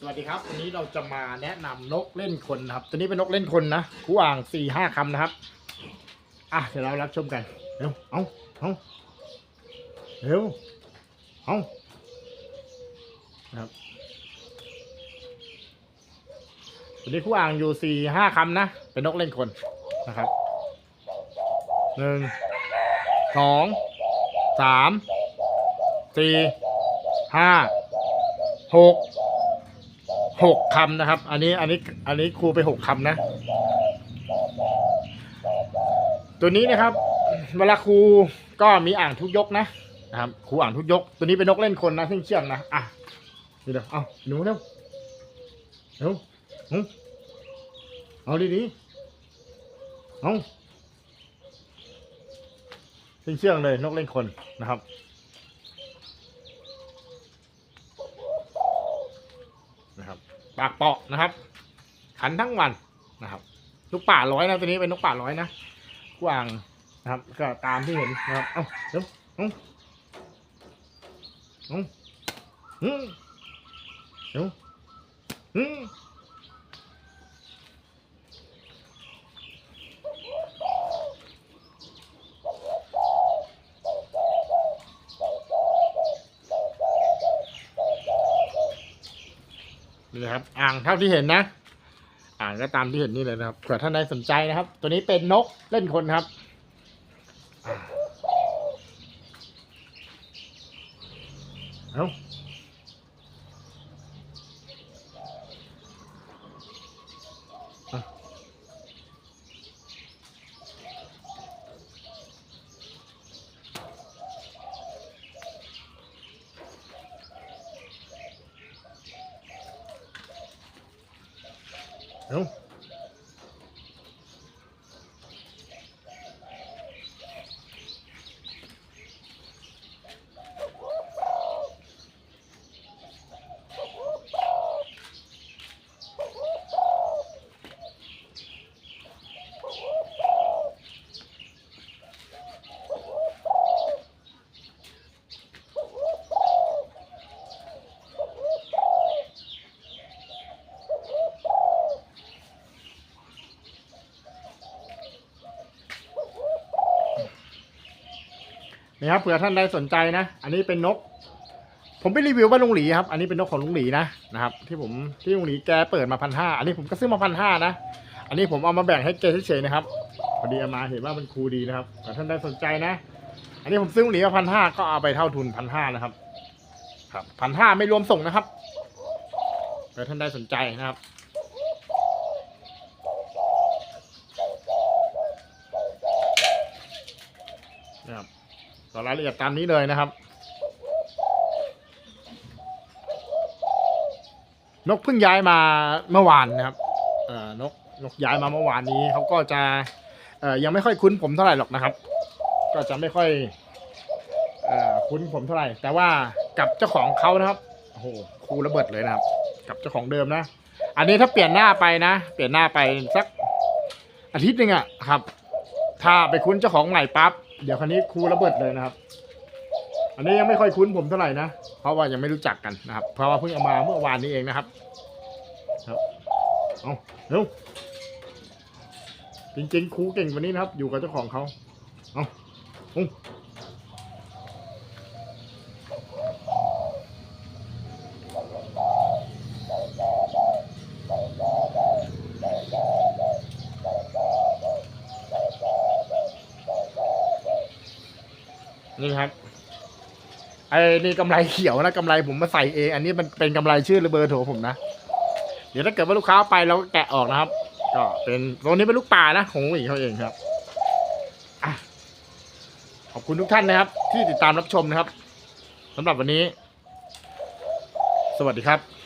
สวัสดีครับ วันนี้เราจะมาแนะนำนกเล่นคนนะครับ ตัวนี้เป็นนกเล่นคนนะคู่อ่างสี่ห้าคำนะครับ อะเดี๋ยวเรารับชมกัน เร็ว เอาเอาเร็ว เอาครับตัวนี้คู่อ่างอยู่สี่ห้าคำนะ เป็นนกเล่นคนนะครับหนึ่งสองสามสี่ห้าหก หกคำนะครับ อันนี้อันนี้อันนี้ครูไปหกคำนะ ตัวนี้นะครับ เวลาครูก็มีอ่างทุกยกนะนะครับครูอ่างทุกยก ตัวนี้เป็นนกเล่นคนนะเชื่องเชื่องนะอะนี่เดี๋ยวเอาหนูเร็วเร็วหนูเอาดีๆเอาเชื่องเชื่องเลยนกเล่นคนนะครับ นะครับ ปากเปาะนะครับ ขันทั้งวันนะครับนกป่าร้อยนะตัวนี้เป็นนกป่าร้อยนะกวางนะครับ ก็ตามที่เห็นนะครับเอ้าเดี๋ยวเอ้าเอ้าอืมเดี๋ยวอืม นี่ครับ อ่างเท่าที่เห็นนะ อ่างก็ตามที่เห็นนี่เลยนะครับเผื่อท่านใดสนใจนะครับ ตัวนี้เป็นนกเล่นคนครับเอาเอา เนี่ครับเผื่อท่านใดสนใจนะ อันนี้เป็นนก ผมไปรีวิวบ้านลุงหลีครับ อันนี้เป็นนกของลุงหลีนะนะครับ ที่ผมที่ลุงหลีแกเปิดมาพันห้าอันนี้ผมก็ซื้อมาพันห้านะ อันนี้ผมเอามาแบ่งให้แกเฉยๆนะครับพอดีเอามาเห็นว่ามันคูดีนะครับแต่ท่านใดสนใจนะ อันนี้ผมซื้อลุงหลีมาพันห้าก็เอาไปเท่าทุนพันห้านะครับ ครับพันห้าไม่รวมส่งนะครับแต่ท่านใดสนใจนะครับ่อรายละเอียดตามนี้เลยนะครับ นกเพิ่งย้ายมาเมื่อวานนะครับนกนกย้ายมาเมื่อวานนี้เขาก็จะยังไม่ค่อยคุ้นผมเท่าไหร่หรอกนะครับ ก็จะไม่ค่อยอคุ้นผมเท่าไหร่ แต่ว่ากับเจ้าของเขานะครับโอ้โหครูระเบิดเลยนะครับ กับเจ้าของเดิมนะ อันนี้ถ้าเปลี่ยนหน้าไปนะ เปลี่ยนหน้าไปสักอาทิตย์หนึ่งอะครับ ถ้าไปคุ้นเจ้าของใหม่ปั๊บ เดี๋ยวคันนี้ครูระเบิดเลยนะครับ อันนี้ยังไม่ค่อยคุ้นผมเท่าไหร่นะ เพราะว่ายังไม่รู้จักกันนะครับ เพราะว่าเพิ่งเอามาเมื่อวานนี้เองนะครับ ครับเอาเร็วจริงๆครูเก่งกว่านี้นะครับ อยู่กับเจ้าของเขาเอา นี่ครับไอ้นี่กำไรเขียวนะกำไรผมมาใส่เอง อันนี้มันเป็นกำไรชื่อหรือเบอร์โทรผมนะ เดี๋ยวถ้าเกิดว่าลูกค้าไปเราก็แกะออกนะครับ ก็เป็นตัวนี้เป็นลูกป่านะของหวีเขาเองครับอขอบคุณทุกท่านนะครับ ที่ติดตามรับชมนะครับสำหรับวันนี้ สวัสดีครับ